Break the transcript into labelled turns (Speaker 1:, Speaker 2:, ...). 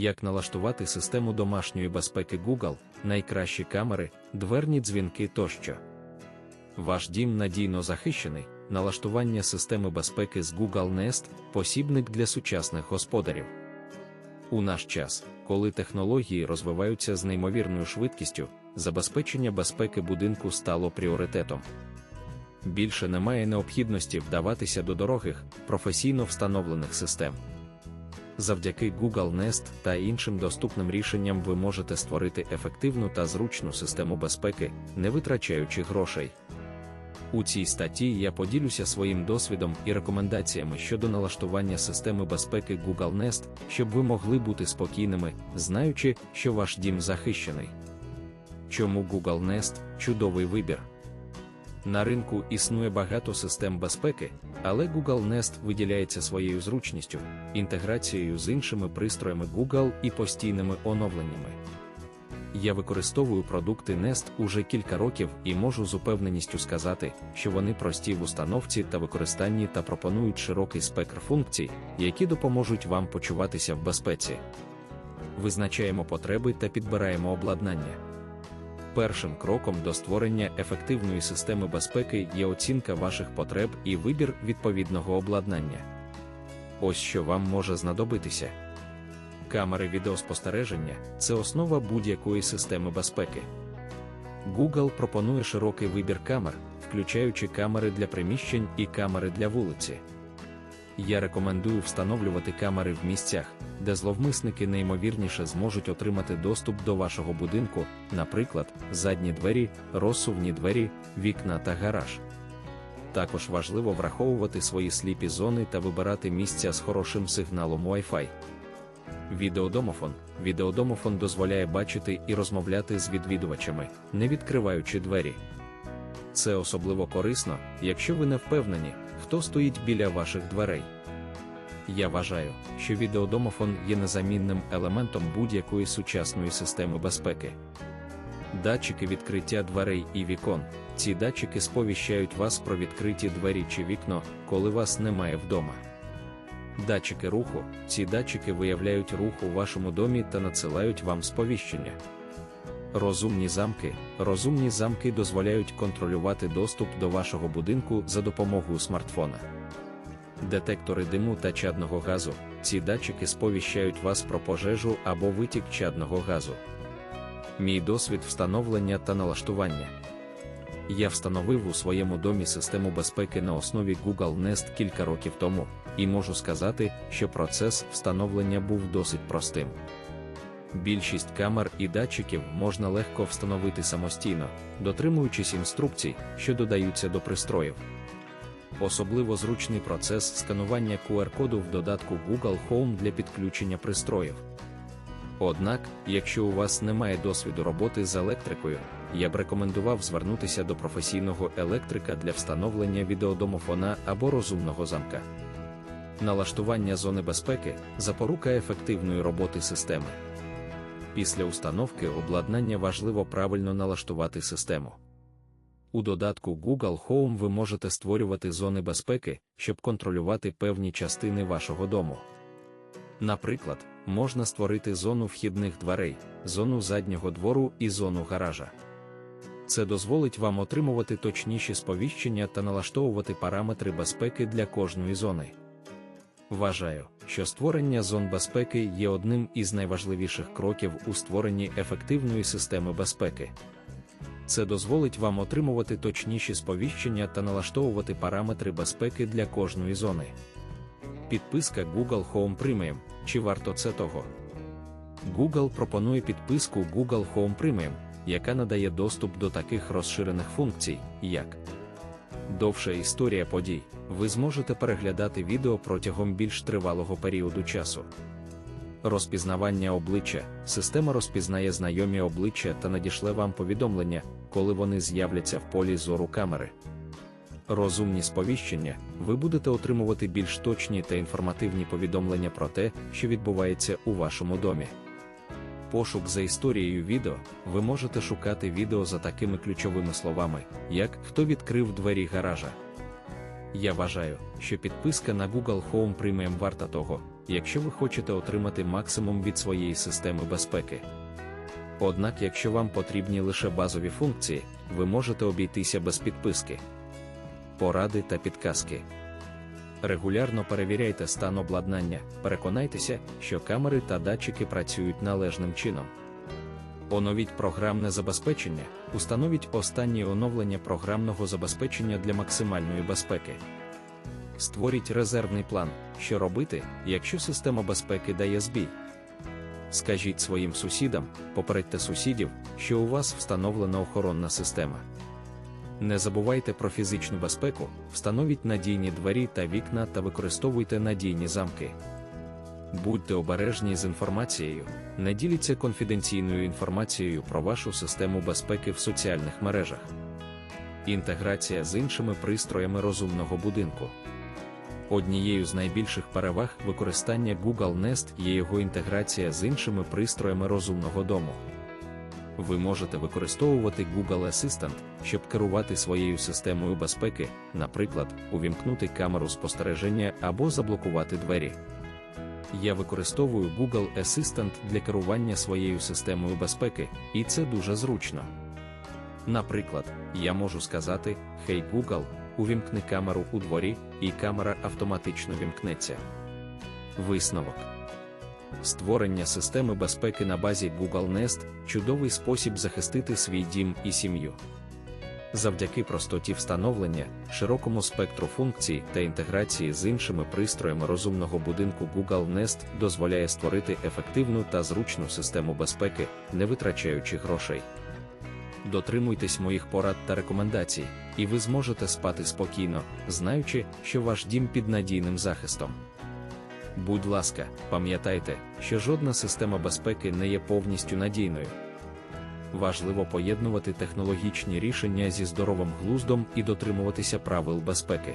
Speaker 1: як налаштувати систему домашньої безпеки Google, найкращі камери, дверні дзвінки тощо. Ваш дім надійно захищений, налаштування системи безпеки з Google Nest посібник для сучасних господарів. У наш час, коли технології розвиваються з неймовірною швидкістю, забезпечення безпеки будинку стало пріоритетом. Більше немає необхідності вдаватися до дорогих, професійно встановлених систем. Завдяки Google Nest та іншим доступним рішенням ви можете створити ефективну та зручну систему безпеки, не витрачаючи грошей. У цій статті я поділюся своїм досвідом і рекомендаціями щодо налаштування системи безпеки Google Nest, щоб ви могли бути спокійними, знаючи, що ваш дім захищений. Чому Google Nest чудовий вибір? На ринку існує багато систем безпеки, але Google Nest виділяється своєю зручністю, інтеграцією з іншими пристроями Google і постійними оновленнями. Я використовую продукти Nest уже кілька років і можу з упевненістю сказати, що вони прості в установці та використанні та пропонують широкий спектр функцій, які допоможуть вам почуватися в безпеці. Визначаємо потреби та підбираємо обладнання. Першим кроком до створення ефективної системи безпеки є оцінка ваших потреб і вибір відповідного обладнання. Ось що вам може знадобитися. Камери відеоспостереження це основа будь-якої системи безпеки. Google пропонує широкий вибір камер, включаючи камери для приміщень і камери для вулиці. Я рекомендую встановлювати камери в місцях, де зловмисники неймовірніше зможуть отримати доступ до вашого будинку, наприклад, задні двері, розсувні двері, вікна та гараж. Також важливо враховувати свої сліпі зони та вибирати місця з хорошим сигналом Wi-Fi. Відеодомофон. Відеодомофон дозволяє бачити і розмовляти з відвідувачами, не відкриваючи двері. Це особливо корисно, якщо ви не впевнені, хто стоїть біля ваших дверей. Я вважаю, що відеодомофон є незамінним елементом будь-якої сучасної системи безпеки. Датчики відкриття дверей і вікон. Ці датчики сповіщають вас про відкриті двері чи вікно, коли вас немає вдома. Датчики руху. Ці датчики виявляють рух у вашому домі та надсилають вам сповіщення. Розумні замки. Розумні замки дозволяють контролювати доступ до вашого будинку за допомогою смартфона. Детектори диму та чадного газу. Ці датчики сповіщають вас про пожежу або витік чадного газу. Мій досвід встановлення та налаштування. Я встановив у своєму домі систему безпеки на основі Google Nest кілька років тому, і можу сказати, що процес встановлення був досить простим. Більшість камер і датчиків можна легко встановити самостійно, дотримуючись інструкцій, що додаються до пристроїв. Особливо зручний процес сканування QR-коду в додатку Google Home для підключення пристроїв. Однак, якщо у вас немає досвіду роботи з електрикою, я б рекомендував звернутися до професійного електрика для встановлення відеодомофона або розумного замка. Налаштування зони безпеки запорука ефективної роботи системи. Після установки обладнання важливо правильно налаштувати систему. У додатку Google Home ви можете створювати зони безпеки, щоб контролювати певні частини вашого дому. Наприклад, можна створити зону вхідних дверей, зону заднього двору і зону гаража. Це дозволить вам отримувати точніші сповіщення та налаштовувати параметри безпеки для кожної зони. Вважаю, що створення зон безпеки є одним із найважливіших кроків у створенні ефективної системи безпеки. Це дозволить вам отримувати точніші сповіщення та налаштовувати параметри безпеки для кожної зони. Підписка Google Home Premium. Чи варто це того? Google пропонує підписку Google Home Premium, яка надає доступ до таких розширених функцій, як довша історія подій. Ви зможете переглядати відео протягом більш тривалого періоду часу. Розпізнавання обличчя. Система розпізнає знайомі обличчя та надішле вам повідомлення, коли вони з'являться в полі зору камери. Розумні сповіщення, ви будете отримувати більш точні та інформативні повідомлення про те, що відбувається у вашому домі. Пошук за історією відео, ви можете шукати відео за такими ключовими словами, як хто відкрив двері гаража. Я вважаю, що підписка на Google Home Premium варта того, якщо ви хочете отримати максимум від своєї системи безпеки. Однак, якщо вам потрібні лише базові функції, ви можете обійтися без підписки, поради та підказки. Регулярно перевіряйте стан обладнання, переконайтеся, що камери та датчики працюють належним чином. Оновіть програмне забезпечення, установіть останні оновлення програмного забезпечення для максимальної безпеки. Створіть резервний план, що робити, якщо система безпеки дає збій. Скажіть своїм сусідам, попередьте сусідів, що у вас встановлена охоронна система. Не забувайте про фізичну безпеку, встановіть надійні двері та вікна та використовуйте надійні замки. Будьте обережні з інформацією, не діліться конфіденційною інформацією про вашу систему безпеки в соціальних мережах. Інтеграція з іншими пристроями розумного будинку. Однією з найбільших переваг використання Google Nest є його інтеграція з іншими пристроями розумного дому. Ви можете використовувати Google Assistant, щоб керувати своєю системою безпеки, наприклад, увімкнути камеру спостереження або заблокувати двері. Я використовую Google Assistant для керування своєю системою безпеки, і це дуже зручно. Наприклад, я можу сказати: Hey Google, увімкни камеру у дворі, і камера автоматично вімкнеться. Висновок. Створення системи безпеки на базі Google Nest чудовий спосіб захистити свій дім і сім'ю. Завдяки простоті встановлення, широкому спектру функцій та інтеграції з іншими пристроями розумного будинку Google Nest дозволяє створити ефективну та зручну систему безпеки, не витрачаючи грошей. Дотримуйтесь моїх порад та рекомендацій, і ви зможете спати спокійно, знаючи, що ваш дім під надійним захистом. Будь ласка, пам'ятайте, що жодна система безпеки не є повністю надійною. Важливо поєднувати технологічні рішення зі здоровим глуздом і дотримуватися правил безпеки.